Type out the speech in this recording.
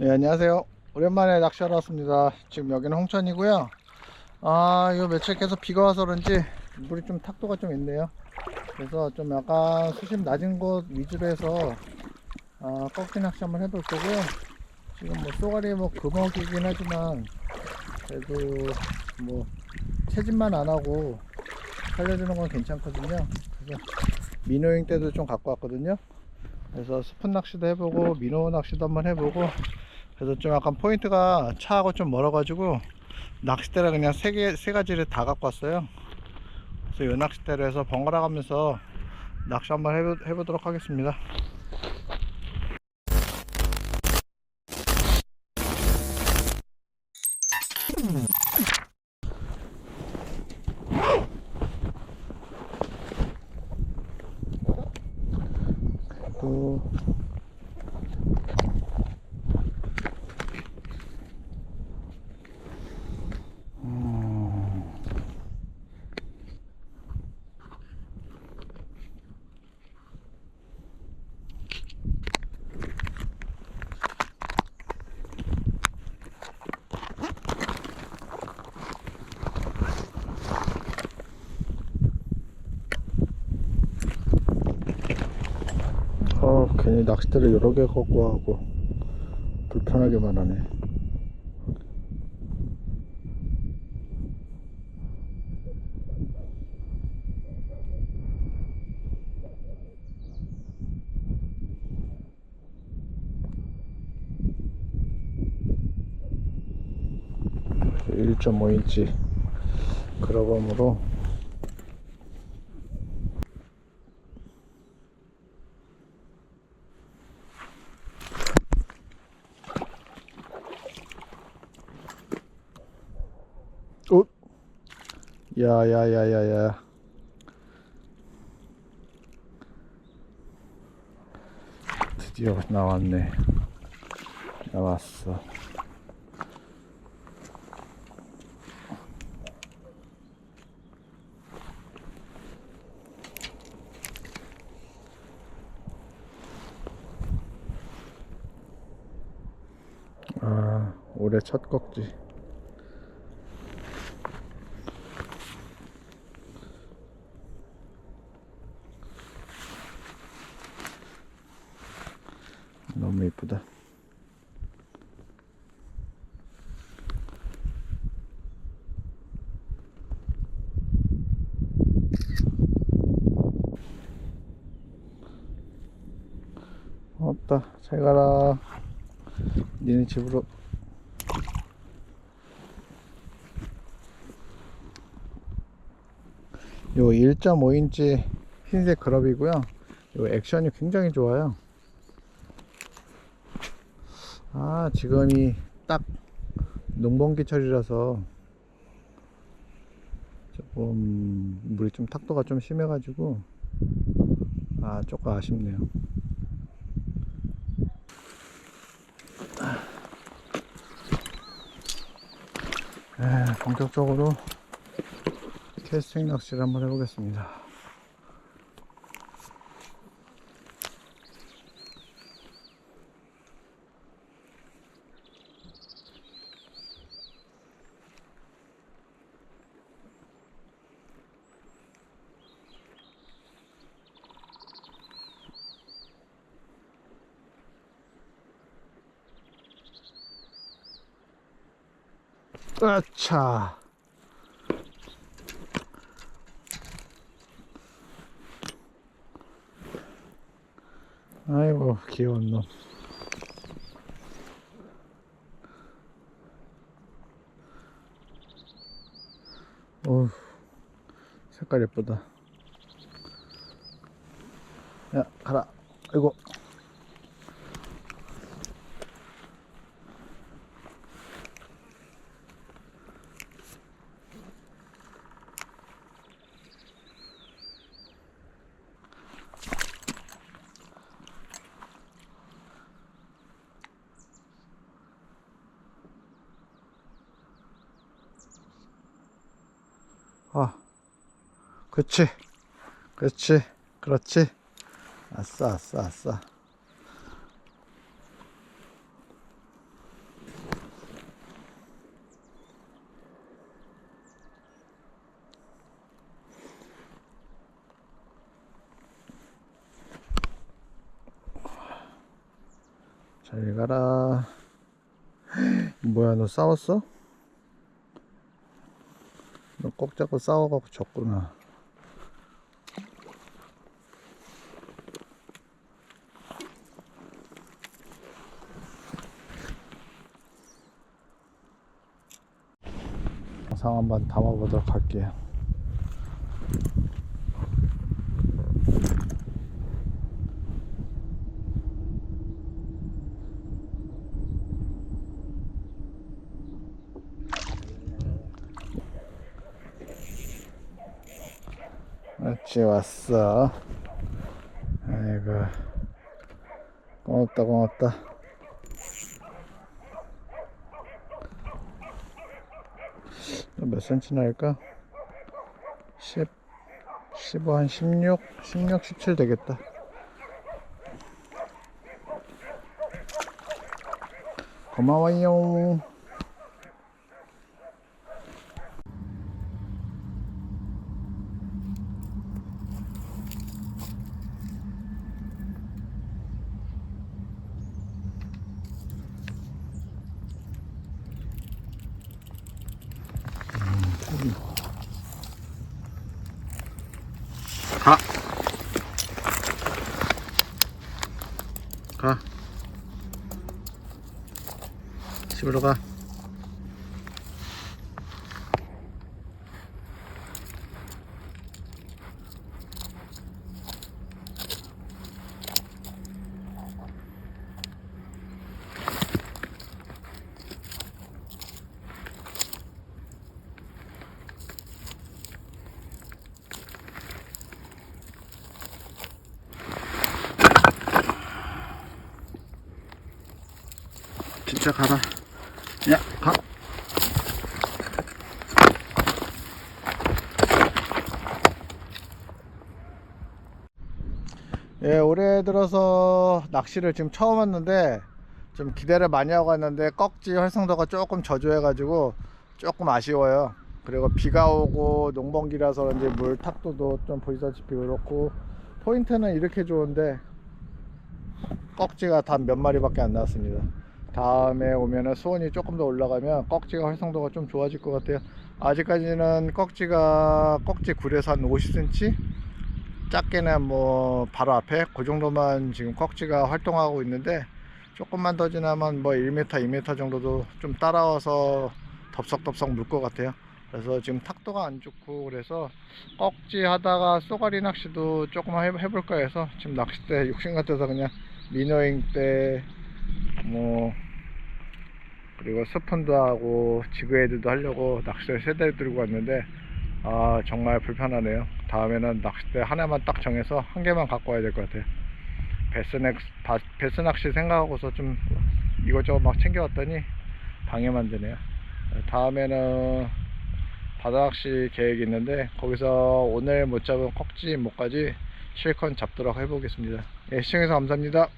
네, 안녕하세요. 오랜만에 낚시하러 왔습니다. 지금 여기는 홍천이고요. 아, 이거 며칠 계속 비가 와서 그런지 물이 좀 탁도가 좀 있네요. 그래서 좀 약간 수심 낮은 곳 위주로 해서 아, 꺾기 낚시 한번 해볼 거고요. 지금 뭐 쏘가리 뭐 금어기긴 하지만 그래도 뭐 채집만 안 하고 살려주는 건 괜찮거든요. 그래서 민호잉 때도 좀 갖고 왔거든요. 그래서 스푼 낚시도 해보고 민호 낚시도 한번 해보고 그래서 좀 약간 포인트가 차하고 좀 멀어가지고 낚싯대를 그냥 세 개 세 가지를 다 갖고 왔어요. 그래서 이 낚싯대를 해서 번갈아 가면서 낚시 한번 해보, 해보도록 하겠습니다. 또 어, 괜히 낚싯대를 여러 개 갖고 와고 불편하게만 하네. 일 1.5인치 그라범으로 야야야야야. 드디어 나왔네. 나왔어. 아 올해 첫 꼭지 이쁘다. 없다. 잘 가라. 니네 집으로. 요 1.5인치 흰색 그럽이고요. 요 액션이 굉장히 좋아요. 아 지금이 딱 농번기철이라서 조금 물이 좀 탁도가 좀 심해 가지고 아 조금 아쉽네요. 에, 본격적으로 캐스팅 낚시를 한번 해보겠습니다 아차. 아이고 귀여운 놈. 어우 색깔 예쁘다. 야 가라. 아이고 그렇지 그렇지 그렇지. 아싸 아싸 아싸. 잘 가라. 뭐야 너 싸웠어? 너 꼭 잡고 싸워갖고 졌구나. 영상 한번 담아보도록 할게요. 그렇지 왔어 아이고 고맙다 고맙다 몇 센치나 할까? 10 15, 한 16, 16, 17 되겠다. 고마워요. 가. 가. 집으로 가. 진짜 가라. 야, 가. 예, 올해 들어서 낚시를 지금 처음 왔는데 좀 기대를 많이 하고 왔는데 꺽지 활성도가 조금 저조해가지고 조금 아쉬워요. 그리고 비가 오고 농번기라서 그런지 물 탁도도 좀 보시다시피 그렇고 포인트는 이렇게 좋은데 꺽지가 단 몇 마리밖에 안 나왔습니다. 다음에 오면은 수온이 조금 더 올라가면 꺽지가 활성도가 좀 좋아질 것 같아요. 아직까지는 꺽지가 꺽지 굴에서 한 50cm 작게는 뭐 바로 앞에 그 정도만 지금 꺽지가 활동하고 있는데 조금만 더 지나면 뭐 1m, 2m 정도도 좀 따라와서 덥석덥석 물 것 같아요. 그래서 지금 탁도가 안 좋고 그래서 꺽지 하다가 쏘가리 낚시도 조금 해- 해볼까 해서 지금 낚싯대 욕심 같아서 그냥 미노잉 때 뭐 그리고 스푼도 하고 지그헤드도 하려고 낚싯대 세 대 들고 왔는데 아 정말 불편하네요. 다음에는 낚싯대 하나만 딱 정해서 한 개만 갖고 와야 될 것 같아요. 베스 낚시 생각하고서 좀 이것저것 막 챙겨왔더니 방해만 되네요. 다음에는 바다낚시 계획이 있는데 거기서 오늘 못 잡은 꺽지 못까지 실컷 잡도록 해보겠습니다. 예, 시청해서 감사합니다